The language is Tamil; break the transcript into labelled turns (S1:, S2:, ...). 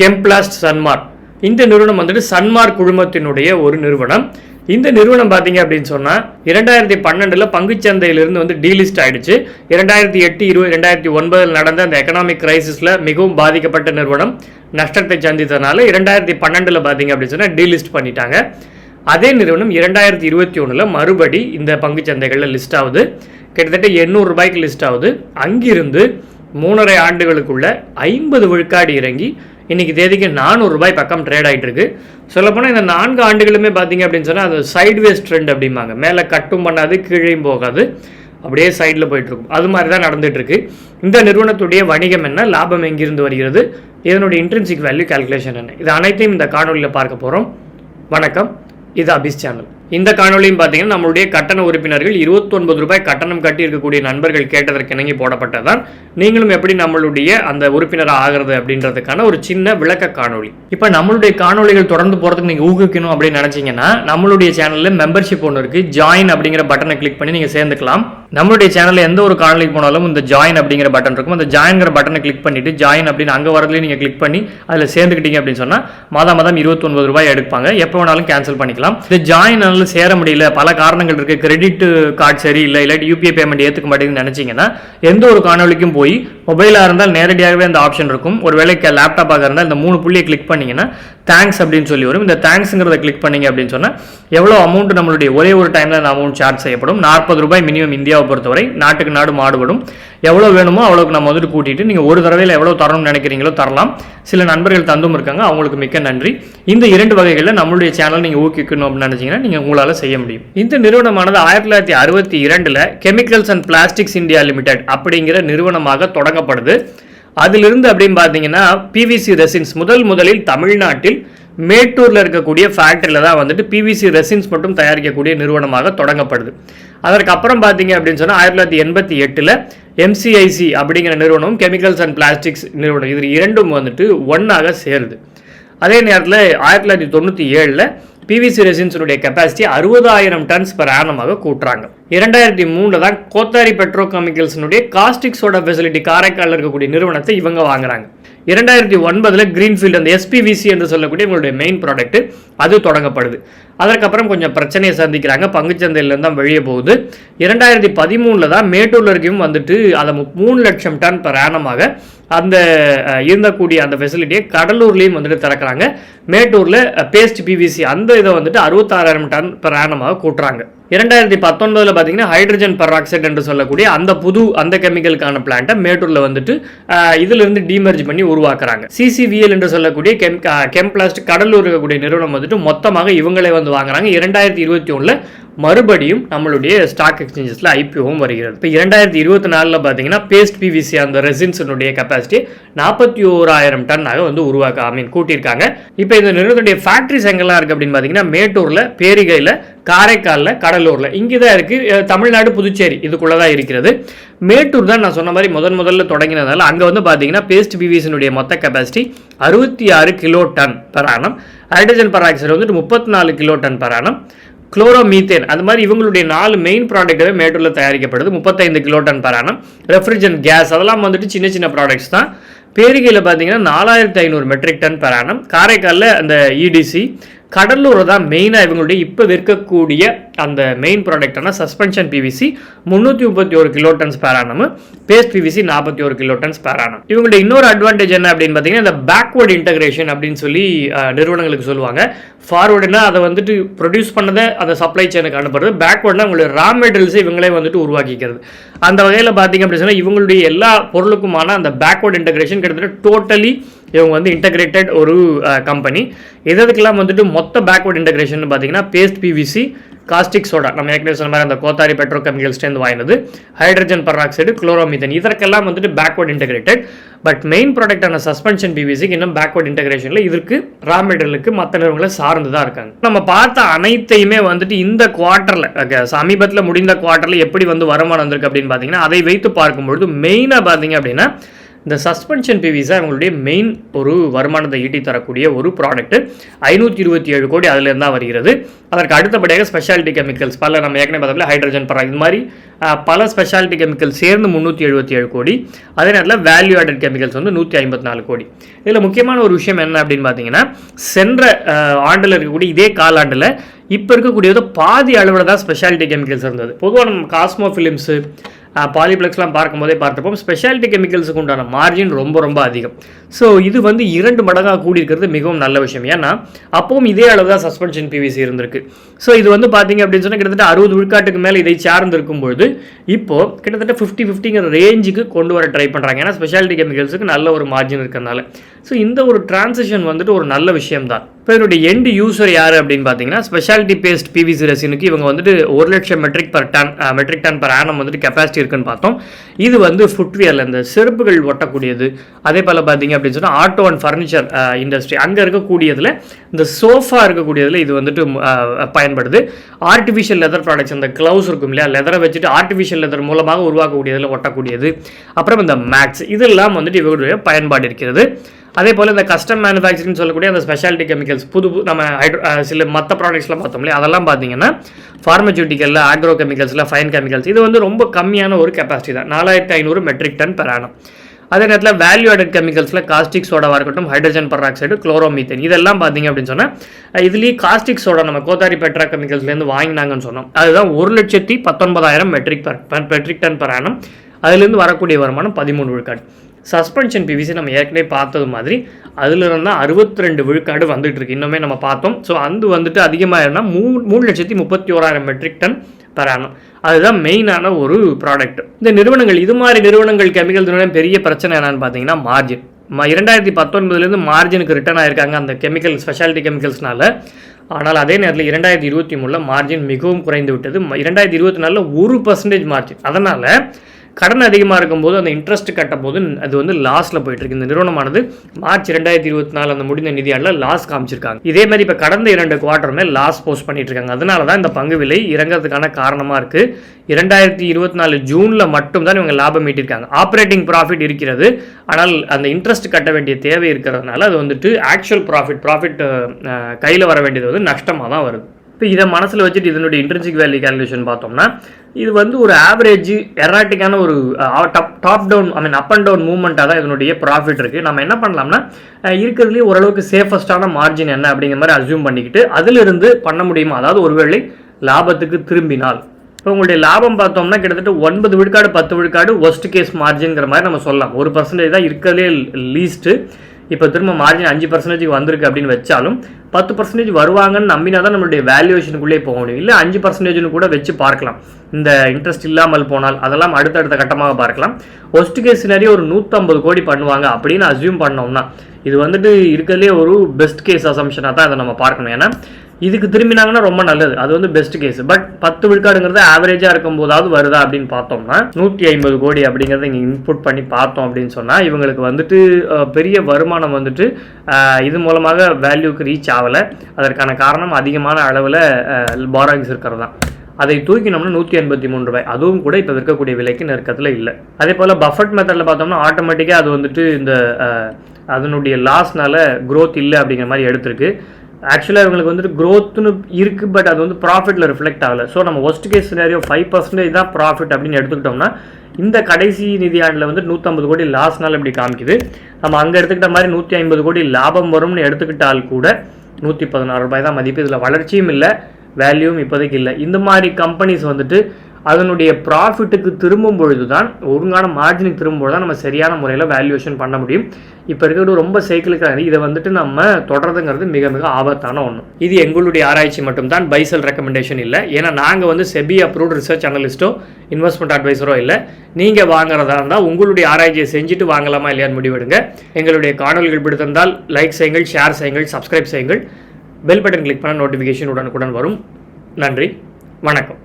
S1: கெம்ப்ளாஸ்ட் சன்மார்க் இந்த நிறுவனம் வந்துட்டு சன்மார்க் குழுமத்தினுடைய ஒரு நிறுவனம். இந்த நிறுவனம் பார்த்தீங்க அப்படின்னு சொன்னால் இரண்டாயிரத்தி பன்னெண்டில் பங்குச்சந்தையிலிருந்து வந்து டீலிஸ்ட் ஆயிடுச்சு. இரண்டாயிரத்தி எட்டு இருபது ரெண்டாயிரத்தி ஒன்பதில் நடந்த அந்த எக்கனாமிக் கிரைசிஸில் மிகவும் பாதிக்கப்பட்ட நிறுவனம். நஷ்டத்தை சந்தித்ததுனால இரண்டாயிரத்தி பன்னெண்டில் பார்த்தீங்க அப்படின்னு சொன்னால் டீலிஸ்ட் பண்ணிட்டாங்க. அதே நிறுவனம் இரண்டாயிரத்தி இருபத்தி ஒன்றில் மறுபடி இந்த பங்குச்சந்தைகளில் லிஸ்ட் ஆகுது. கிட்டத்தட்ட எண்ணூறு ரூபாய்க்கு லிஸ்ட் ஆகுது. அங்கிருந்து மூணரை ஆண்டுகளுக்குள்ள ஐம்பது விழுக்காடு இறங்கி இன்றைக்கி தேதிக்கு நானூறு ரூபாய் பக்கம் ட்ரேட் ஆகிட்டு இருக்கு சொல்லப்போனால் இந்த நான்கு ஆண்டுகளுமே பார்த்தீங்க அப்படின்னு சொன்னால் அது சைட்வேஸ் ட்ரெண்ட் அப்படிம்பாங்க. மேலே கட்டும் பண்ணாது கீழேயும் போகாது. அப்படியே சைடில் போயிட்டுருக்கும். அது மாதிரி தான் நடந்துகிட்ருக்கு இந்த நிறுவனத்துடைய வணிகம் என்ன? லாபம் எங்கிருந்து வருகிறது? இதனுடைய இன்ட்ரென்சிக் வேல்யூ கால்குலேஷன் என்ன? இது அனைத்தையும் இந்த காணொலியில் பார்க்க போகிறோம் வணக்கம். இது அபிஸ் சேனல் இந்த காணொலியும் பார்த்தீங்கன்னா நம்மளுடைய கட்டண உறுப்பினர்கள் 29 ரூபாய் கட்டணம் கட்டி இருக்கக்கூடிய நண்பர்கள் கேட்டதற்கு இணங்கி போடப்பட்டதான் நீங்களும் எப்படி நம்மளுடைய அந்த உறுப்பினராக ஆகிறது அப்படின்றதுக்கான ஒரு சின்ன விளக்க காணொளி. இப்போ நம்மளுடைய காணொளிகள் தொடர்ந்து போகிறதுக்கு நீங்கள் ஊக்குவிக்கணும் அப்படின்னு நினச்சிங்கன்னா நம்மளுடைய சேனலில் மெம்பர்ஷிப் ஒன்று இருக்குது ஜாயின் அப்படிங்கிற பட்டனை கிளிக் பண்ணி நீங்கள் சேர்ந்துக்கலாம். நம்மளுடைய சேனலில் எந்த ஒரு காணொலிக்கு போனாலும் இந்த ஜாயின் அப்படிங்கிற பட்டன் இருக்கும். அந்த ஜாயின்ங்கிற பட்டனை கிளிக் பண்ணிட்டு ஜாயின் அப்படின்னு அங்கே வரதுலேயும் நீங்கள் கிளிக் பண்ணி அதில் சேர்ந்துக்கிட்டீங்க அப்படின்னு சொன்னால் மாதம் மாதம் 29 ரூபாய் எடுப்பாங்க. எப்போ வேணாலும் கேன்சல் பண்ணிக்கலாம். இந்த ஜாயின் சேனலில் சேர முடியல. பல காரணங்கள் இருக்குது கிரெடிட் கார்டு சரியில்லை இல்லாட்டி யூபிஐ பேமெண்ட் ஏற்றுக்க மாட்டேங்குதுன்னு நினச்சிங்கன்னா எந்த ஒரு காணொலிக்கும் போய் மொபைலாக இருந்தால் நேரடியாகவே அந்த ஆப்ஷன் இருக்கும். ஒரு வேலைக்கு லேப்டாப்பாக இருந்தால் இந்த மூணு புள்ளியை கிளிக் பண்ணீங்கன்னா தேங்க்ஸ் அப்படின்னு சொல்லி வரும். இந்த தேங்க்ஸுங்கிறத கிளிக் பண்ணீங்க அப்படின்னு சொன்னால் எவ்வளோ அமௌண்ட் நம்மளுடைய ஒரே ஒரு டைமில் அந்த அமௌண்ட் சார்ஜ் செய்யப்படும். நாற்பது ரூபாய் மினிமம் இந்தியாவை பொறுத்தவரை நாட்டுக்கு நாடு மாடுபடும். எவ்வளோ வேணுமோ அவ்வளோக்கு நம்ம வந்துட்டு கூட்டிட்டு நீங்கள் ஒரு தடவையில் எவ்வளோ தரணும்னு நினைக்கிறீங்களோ தரலாம். சில நண்பர்கள் தந்தும் இருக்காங்க அவங்களுக்கு மிக்க நன்றி. இந்த இரண்டு வகைகளில் நம்மளுடைய சேனல் நீங்கள் ஊக்கிக்கணும் அப்படின்னு நினச்சிங்கன்னா நீங்கள் உங்களால் செய்ய முடியும். இந்த நிறுவனமானது ஆயிரத்தி தொள்ளாயிரத்தி அறுபத்தி இரண்டில் chemicals and plastics India limited அப்படிங்கிற நிறுவனமாக தொடங்கப்படுது. அதிலிருந்து அப்படின்னு பார்த்தீங்கன்னா பிவிசி ரெசின்ஸ் முதல் முதலில் தமிழ்நாட்டில் மேட்டூரில் இருக்கக்கூடிய ஃபேக்டரியில் தான் வந்துட்டு பிவிசி ரெசின்ஸ் மட்டும் தயாரிக்கக்கூடிய நிறுவனமாக தொடங்கப்படுது. அதற்கு அப்புறம் பார்த்தீங்க அப்படின்னு சொன்னால் ஆயிரத்தி தொள்ளாயிரத்தி எண்பத்தி எட்டில் எம்சிஐசி அப்படிங்கிற நிறுவனம் கெமிக்கல்ஸ் அண்ட் பிளாஸ்டிக்ஸ் நிறுவனம் இது இரண்டும் வந்துட்டு ஒன்றாக சேருது. அதே நேரத்தில் ஆயிரத்தி தொள்ளாயிரத்தி தொண்ணூற்றி ஏழில் பிவிசி ரெசின்ஸினுடைய கெப்பாசிட்டி அறுபதாயிரம் டன்ஸ் பெர் ஆனமாக கூட்டுறாங்க. இரண்டாயிரத்தி மூணில் தான் கோத்தாரி பெட்ரோ கெமிக்கல்ஸினுடைய காஸ்டிக் சோடா ஃபெசிலிட்டி காரைக்காலில் இருக்கக்கூடிய நிறுவனத்தை இவங்க வாங்குறாங்க. இரண்டாயிரத்தி ஒன்பதில் கிரீன்ஃபீல்டு அந்த எஸ்பிவிசி என்று சொல்லக்கூடிய உங்களுடைய மெயின் ப்ராடக்ட் அது தொடங்கப்படுது. அதற்கப்புறம் கொஞ்சம் பிரச்சனையை சந்திக்கிறாங்க. பங்குச்சந்தையிலேருந்து தான் வெளியே போகுது. இரண்டாயிரத்தி பதிமூணில் தான் மேட்டூரில் இருக்கையும் வந்துட்டு அதை மு- மூணு லட்சம் டன் per ஆனமாக அந்த இருந்தக்கூடிய அந்த ஃபெசிலிட்டியை கடலூர்லேயும் வந்துட்டு திறக்கிறாங்க. மேட்டூரில் பேஸ்ட் பிவிசி அந்த இதை வந்துட்டு அறுபத்தாறாயிரம் டன் per ஆனமாக கூட்டுறாங்க. இரண்டாயிரத்தி பத்தொன்பதில் பார்த்தீங்கன்னா ஹைட்ரஜன் பெராக்சைடு என்று சொல்லக்கூடிய அந்த புது அந்த கெமிக்கலுக்கான பிளான்ட்டை மேட்டூரில் வந்துட்டு இதிலிருந்து டீமர்ஜ் பண்ணி உருவாக்குறாங்க. சிசிவிஎல் என்று சொல்லக்கூடிய கெம் கெம்ப்ளாஸ்ட் கடலூர் இருக்கக்கூடிய நிறுவனம் வந்துட்டு மொத்தமாக இவங்களே வந்து வாங்குறாங்க. இரண்டாயிரத்தி இருபத்தி ஒன்றில் மறுபடியும் நம்மளுடைய ஸ்டாக் எக்ஸ்சேஞ்சஸில் ஐபிஓவும் வருகிறது. இப்போ இரண்டாயிரத்தி இருபத்தி நாலில் பார்த்தீங்கன்னா பேஸ்ட் பிவிசி அந்த ரெசின்ஸினுடைய கெப்பாசிட்டி நாற்பத்தி ஓராயிரம் டன்னாக வந்து உருவாக்க ஐ மீன் கூட்டியிருக்காங்க. இப்போ இந்த நிறுவனத்துடைய ஃபேக்ட்ரிஸ் எங்கெல்லாம் இருக்குது அப்படின்னு பார்த்தீங்கன்னா மேட்டூரில் பேரிகையில் காரைக்காலில் கடலூரில். இங்கே தான் இருக்குது தமிழ்நாடு புதுச்சேரி. இதுக்குள்ளே தான் இருக்கிறது. மேட்டூர் தான் நான் சொன்ன மாதிரி முதன் முதல்ல தொடங்கினதால அங்கே வந்து பார்த்தீங்கன்னா பேஸ்ட் பிவிசினுடைய மொத்த கெப்பாசிட்டி அறுபத்தி ஆறு kilo ton per hydrogen peroxide வந்துட்டு முப்பத்தி நாலு கிலோ டன் per குளோரோமீத்தேன். அது மாதிரி இவங்களுடைய நாலு மெயின் ப்ராடக்டாகவே மேட்டூரில் தயாரிக்கப்படுது. முப்பத்தைந்து kilo ton per annum refrigerant gas அதெல்லாம் வந்துட்டு சின்ன சின்ன ப்ராடக்ட்ஸ் தான். பேரிகையில் பார்த்தீங்கன்னா நாலாயிரத்தி ஐநூறு மெட்ரிக் டன் பரானம் காரைக்காலில் அந்த இடிசி கடலூர் தான் மெயினாக இவங்களுடைய இப்போ விற்கக்கூடிய அந்த மெயின் ப்ராடக்டான சஸ்பென்ஷன் பிவிசி முந்நூற்றி முப்பத்தி ஒரு kilo tons per annum paste PVC நாற்பத்தி ஒரு கிலோ டன்ஸ் பேரானம் இவங்களுடைய இன்னொரு அட்வான்டேஜ் என்ன அப்படின்னு பார்த்தீங்கன்னா இந்த பேக்வர்ட் இன்டகிரேஷன் அப்படின்னு சொல்லி நிறுவனங்களுக்கு சொல்லுவாங்க. ஃபார்வர்டுனா அதை வந்துட்டு ப்ரொடியூஸ் பண்ணதை அந்த சப்ளை செயினுக்கு அனுப்புறது. பேக்வர்ட்னா உங்களுடைய ரா மெட்டீரியல்ஸை இவங்களே வந்துட்டு உருவாக்கிக்கிறது. அந்த வகையில் பார்த்தீங்க அப்படின்னு சொன்னால் இவங்களுடைய எல்லா பொருளுக்குமான அந்த பேக்வர்ட் இன்டகிரேஷன் கிட்டத்தட்ட டோட்டலி இவங்க வந்து இன்டகிரேட்டட் ஒரு கம்பெனி எதுக்கெல்லாம் வந்துட்டு மொத்த பேக்வர்ட் இன்டகிரேஷன் பார்த்தீங்கன்னா பேஸ்ட் பிவிசி காஸ்டிக் சோடா நம்ம ஏற்கனவே சொன்ன மாதிரி அந்த கோத்தாரி பெட்ரோ கெமிக்கல்ஸ்லேருந்து வாங்கினது ஹைட்ரஜன் பராக்சைடு குளோரோமிதன் இதற்கெல்லாம் வந்துட்டு பேக்வர்ட் இன்டகிரேட்டட் பட் மெயின் ப்ராடக்டான சஸ்பென்ஷன் பிவிசிக்கு இன்னும் பேக்வர்ட் இன்டகிரேஷனில் இதற்கு ரா மெட்டீரியலுக்கு மற்ற நிறுவனங்களை சார்ந்து தான் இருக்காங்க. நம்ம பார்த்த அனைத்தையுமே வந்துட்டு இந்த குவார்ட்டரில் சமீபத்தில் முடிந்த குவார்ட்டரில் எப்படி வந்து வருமானம் வந்திருக்கு அப்படின்னு பார்த்தீங்கன்னா அதை வைத்து பார்க்கும்பொழுது மெயினாக பார்த்தீங்க அப்படின்னா இந்த சஸ்பென்ஷன் பிவிஸ் அவங்களுடைய மெயின் ஒரு வருமானத்தை ஈட்டி தரக்கூடிய ஒரு ப்ராடக்ட் ஐநூற்றி இருபத்தி ஏழு கோடி அதுலேருந்து தான் வருகிறது. அதற்கு அடுத்தபடியாக ஸ்பெஷாலிட்டி கெமிக்கல்ஸ் பல நம்ம ஏற்கனவே பார்த்தோம்ல ஹைட்ரஜன் பரா இது மாதிரி பல ஸ்பெஷாலிட்டி கெமிக்கல்ஸ் சேர்ந்து முந்நூற்றி எழுபத்தி ஏழு கோடி. அதே நேரத்தில் வேல்யூ ஆடட் கெமிக்கல்ஸ் வந்து நூற்றி ஐம்பத்தி நாலு கோடி. இதில் முக்கியமான ஒரு விஷயம் என்ன அப்படின்னு பார்த்தீங்கன்னா சென்ற ஆண்டில் இருக்கக்கூடிய இதே காலாண்டில் இப்போ இருக்கக்கூடியது பாதி அளவில் தான் ஸ்பெஷாலிட்டி கெமிக்கல்ஸ் இருந்தது. பொதுவாக நம்ம காஸ்மோ ஃபிலிம்ஸு பாலிப்ளெக்ஸ்லாம் பார்க்கும்போதே பார்த்துப்போம் ஸ்பெஷாலிட்டி கெமிக்கல்ஸுக்கு உண்டான மார்ஜின் ரொம்ப ரொம்ப அதிகம். ஸோ இது வந்து இரண்டு மடங்காக கூடியிருக்கிறது மிகவும் நல்ல விஷயம். ஏன்னா அப்பவும் இதே அளவு தான் சஸ்பென்ஷன் பிவிசி இருந்திருக்கு. ஸோ இது வந்து பார்த்தீங்க அப்படின்னு சொன்னால் கிட்டத்தட்ட அறுபது விழுக்காட்டுக்கு மேலே இதை சார்ந்திருக்கும் பொழுது இப்போ கிட்டத்தட்ட ஃபிஃப்டி ஃபிஃப்டிங்கிற ரேஞ்சுக்கு கொண்டு வர ட்ரை பண்ணுறாங்க ஏன்னா ஸ்பெஷாலிட்டி கெமிக்கல்ஸுக்கு நல்ல ஒரு மார்ஜின் இருக்கிறதுனால. ஸோ இந்த ஒரு டிரான்சிஷன் வந்துட்டு ஒரு நல்ல விஷயம் தான் இப்போ இதனுடைய எண்டு யூசர் யார் அப்படின்னு பார்த்தீங்கன்னா ஸ்பெஷாலிட்டி பேஸ்ட் பிவிசி ரெசினுக்கு இவங்க வந்துட்டு ஒரு லட்சம் metric per ton metric ton per annum வந்துட்டு கெப்பாசிட்டி இருக்குன்னு பார்த்தோம். இது வந்து ஃபுட்வேரில் இந்த செருப்புகள் ஒட்டக்கூடியது. அதே போல் பார்த்தீங்க அப்படின்னு சொன்னால் ஆட்டோ அண்ட் ஃபர்னிச்சர் இண்டஸ்ட்ரி அங்கே இருக்கக்கூடியதில் இந்த சோஃபா இருக்கக்கூடியதில் இது வந்துட்டு பயன்படுது. ஆர்டிஃபிஷியல் லெதர் ப்ராடக்ட்ஸ் அந்த க்ளவுஸ் இருக்கும் இல்லையா லெதரை வச்சுட்டு ஆர்டிஃபிஷியல் லெதர் மூலமாக உருவாக்கக்கூடியதில் ஒட்டக்கூடியது. அப்புறம் இந்த மேக்ஸ் இதெல்லாம் வந்துட்டு இவருடைய பயன்பாடு இருக்கிறது. அதே போல் இந்த கஸ்டம் மேனுஃபேக்சரிங் சொல்லக்கூடிய அந்த ஸ்பெஷாலிட்டி கெமிக்கல்ஸ் புது புது நம்ம ஹைட்ரோ சில மற்ற ப்ராடக்ட்ஸ்லாம் பார்த்தோம் இல்லையா? அதெல்லாம் பார்த்தீங்கன்னா ஃபார்மசூட்டிக்கலில் ஆக்ரோ கெமிக்கல்ஸில் ஃபைன் கெமிக்கல்ஸ் இது வந்து ரொம்ப கம்மியான ஒரு கெப்பாசிட்டி தான். நாலாயிரத்தி ஐநூறு மெட்ரிக் டன் பெர் ஆனம் அதே நேரத்தில் வேல்யூ ஆடட் கெமிக்கல்ஸில் காஸ்டிக் சோடாவாக இருக்கட்டும் ஹைட்ரஜன் பராக்சைடு குளோரோமீத்தேன் இதெல்லாம் பார்த்தீங்க அப்படின்னு சொன்னால் இதுலேயே காஸ்டிக் சோடா நம்ம கோத்தாரி பெட்ரா கெமிக்கல்ஸ்லேருந்து வாங்கினாங்கன்னு சொன்னோம். அதுதான் ஒரு லட்சத்தி பத்தொன்பதாயிரம் metric per metric ton per annum அதுலேருந்து வரக்கூடிய வருமானம் பதிமூணு விழுக்காடு. சஸ்பென்ஷன் பிவிசி நம்ம ஏற்கனவே பார்த்தது மாதிரி அதுல இருந்தால் அறுபத்தி ரெண்டு விழுக்காடு வந்துட்டு இருக்கு இன்னுமே நம்ம பார்த்தோம். ஸோ அது வந்துட்டு அதிகமாக இருந்தால் மூ மூணு லட்சத்தி முப்பத்தி ஓராயிரம் மெட்ரிக் டன் per அதுதான் மெயினான ஒரு ப்ராடக்ட் இந்த நிறுவனங்கள் இது மாதிரி நிறுவனங்கள் கெமிக்கல் பெரிய பிரச்சனை என்னன்னு பார்த்தீங்கன்னா மார்ஜின் இரண்டாயிரத்தி பத்தொன்பதுலேருந்து மார்ஜினுக்கு ரிட்டர்ன் ஆயிருக்காங்க அந்த கெமிக்கல் ஸ்பெஷாலிட்டி கெமிக்கல்ஸ்னால ஆனால் அதே நேரத்தில் இரண்டாயிரத்தி இருபத்தி மூணில் மார்ஜின் மிகவும் குறைந்து விட்டது ம- இரண்டாயிரத்தி இருபத்தி நாலில் ஒரு பர்சன்டேஜ் மார்ஜின் அதனால் கடன் அதிகமாக இருக்கும்போது அந்த இன்ட்ரெஸ்ட் கட்டும்போது அது வந்து லாஸில் போயிட்டுருக்கு இந்த நிறுவனமானது மார்ச் ரெண்டாயிரத்தி இருபத்தி நாலு அந்த முடிந்த நிதியாண்டில் லாஸ் காமிச்சிருக்காங்க. இதே மாதிரி இப்போ கடந்த இரண்டு குவார்ட்டருமே லாஸ் போஸ்ட் பண்ணிட்டு இருக்காங்க. அதனால தான் இந்த பங்கு விலை இறங்கிறதுக்கான காரணமாக இருக்குது இரண்டாயிரத்தி இருபத்தி நாலு ஜூனில் மட்டும் தான் இவங்க லாபம் ஈட்டிருக்காங்க. ஆப்ரேட்டிங் ப்ராஃபிட் இருக்கிறது. ஆனால் அந்த இன்ட்ரெஸ்ட் கட்ட வேண்டிய தேவை இருக்கிறதுனால அது வந்துட்டு ஆக்சுவல் ப்ராஃபிட் ப்ராஃபிட் கையில் வர வேண்டியது வந்து நஷ்டமாக தான் வருது. இப்போ இதை மனசில் வச்சுட்டு இதனுடைய இன்ட்ரென்சிக் வேல்யூ கால்குலேஷன் பார்த்தோம்னா இது வந்து ஒரு ஆவரேஜ் எராட்டிக்கான ஒரு top top down I mean up and down மூவ்மெண்ட்டாக தான் இதனுடைய ப்ராஃபிட் இருக்குது நம்ம என்ன பண்ணலாம்னா இருக்கிறதுலேயே ஓரளவுக்கு சேஃபஸ்டான மார்ஜின் என்ன அப்படிங்கிற மாதிரி அசியூம் பண்ணிக்கிட்டு அதிலிருந்து பண்ண முடியுமா? அதாவது ஒருவேளை லாபத்துக்கு திரும்பினால். இப்போ உங்களுடைய லாபம் பார்த்தோம்னா கிட்டத்தட்ட ஒன்பது விழுக்காடு பத்து விழுக்காடு ஒஸ்ட் கேஸ் மார்ஜின்ங்கிற மாதிரி நம்ம சொல்லலாம். ஒரு பர்சன்டேஜ் தான் இருக்கிறதுலே லீஸ்ட்டு இப்போ திரும்ப மார்ஜின் அஞ்சு பர்சன்டேஜ் வந்திருக்கு அப்படின்னு வச்சாலும் பத்து பர்சன்டேஜ் வருவாங்கன்னு நம்பினா தான் நம்மளுடைய வேல்யூவேஷனுக்குள்ளே போக முடியும். இல்லை அஞ்சு பர்சன்டேஜ்னு கூட வச்சு பார்க்கலாம். இந்த இன்ட்ரெஸ்ட் இல்லாமல் போனால் அதெல்லாம் அடுத்தடுத்த கட்டமாக பார்க்கலாம். ஒஸ்ட் கேஸ் சினாரி ஒரு நூற்றம்பது கோடி பண்ணுவாங்க அப்படின்னு அசியூம் பண்ணோம்னா இது வந்துட்டு இருக்கிறதுலே ஒரு பெஸ்ட் கேஸ் அசம்ஷனாக தான் அதை நம்ம பார்க்கணும். ஏன்னா இதுக்கு திரும்பினாங்கன்னா ரொம்ப நல்லது. அது வந்து பெஸ்ட் கேஸ் பட் பத்து விழுக்காடுங்கிறது ஆவரேஜாக இருக்கும் போதாவது வருதா அப்படின்னு பார்த்தோம்னா நூற்றி ஐம்பது கோடி அப்படிங்கிறத இங்கே இன்புட் பண்ணி பார்த்தோம் அப்படின்னு சொன்னால் இவங்களுக்கு வந்துட்டு பெரிய வருமானம் வந்துட்டு இது மூலமாக வேல்யூக்கு ரீச் ஆகலை. அதற்கான காரணம் அதிகமான அளவில் பாரோயிங்ஸ் இருக்கிறது. தான் அதை தூக்கினோம்னா நூற்றி எண்பத்தி மூணு ரூபாய். அதுவும் கூட இப்போ விற்கக்கூடிய விலைக்கு நெருக்கத்தில் இல்லை. அதே போல் பஃபட் மெத்தடில் பார்த்தோம்னா ஆட்டோமேட்டிக்காக அது வந்துட்டு இந்த அதனுடைய லாஸ்னால க்ரோத் இல்லை அப்படிங்கிற மாதிரி எடுத்திருக்கு. ஆக்சுவலாக இவங்களுக்கு வந்துட்டு க்ரோத்னு இருக்குது பட் அது வந்து ப்ராஃபிட்டில் ரிஃப்ளெக்ட் ஆகலை. ஸோ நம்ம worst case scenario five percentage தான் ப்ராஃபிட் அப்படின்னு எடுத்துக்கிட்டோம்னா இந்த கடைசி நிதியாண்டில் வந்து நூற்றம்பது கோடி லாஸ்னால இப்படி காமிக்குது. நம்ம அங்கே எடுத்துக்கிட்ட மாதிரி நூற்றி ஐம்பது கோடி லாபம் வரும்னு எடுத்துக்கிட்டால் கூட நூற்றி பதினாறு ரூபாய் தான் மதிப்பு. இதில் வளர்ச்சியும் இல்லை வேல்யூவும் இப்போதைக்கு இல்லை. இந்த மாதிரி கம்பெனிஸ் வந்துட்டு அதனுடைய ப்ராஃபிட்டுக்கு திரும்பும் பொழுது தான் ஒழுங்கான மார்ஜினுக்கு திரும்பும்போது தான் நம்ம சரியான முறையில் வேல்யூவேஷன் பண்ண முடியும். இப்போ இருக்கிறது ரொம்ப சைக்கிளுக்காக இதை வந்துட்டு நம்ம தொடர்றதுங்கிறது மிக மிக ஆபத்தான ஒன்று இது எங்களுடைய ஆராய்ச்சி மட்டும்தான். பைசல் ரெக்கமெண்டேஷன் இல்லை. ஏன்னா நாங்கள் வந்து செபி அப்ரூவ்ட் ரிசர்ச் அனலிஸ்ட்டோ இன்வெஸ்ட்மெண்ட் அட்வைசரோ இல்லை. நீங்கள் வாங்குறதா இருந்தால் உங்களுடைய ஆராய்ச்சியை செஞ்சுட்டு வாங்கலாமா இல்லையான்னு முடிவெடுங்க. எங்களுடைய காணொலிகள் பிடித்திருந்தால் லைக் செய்யுங்கள் ஷேர் செய்யுங்கள் சப்ஸ்கிரைப் செய்யுங்கள். பெல் பட்டன் கிளிக் பண்ண நோட்டிஃபிகேஷன் உடனுக்குடன் வரும். நன்றி. வணக்கம்.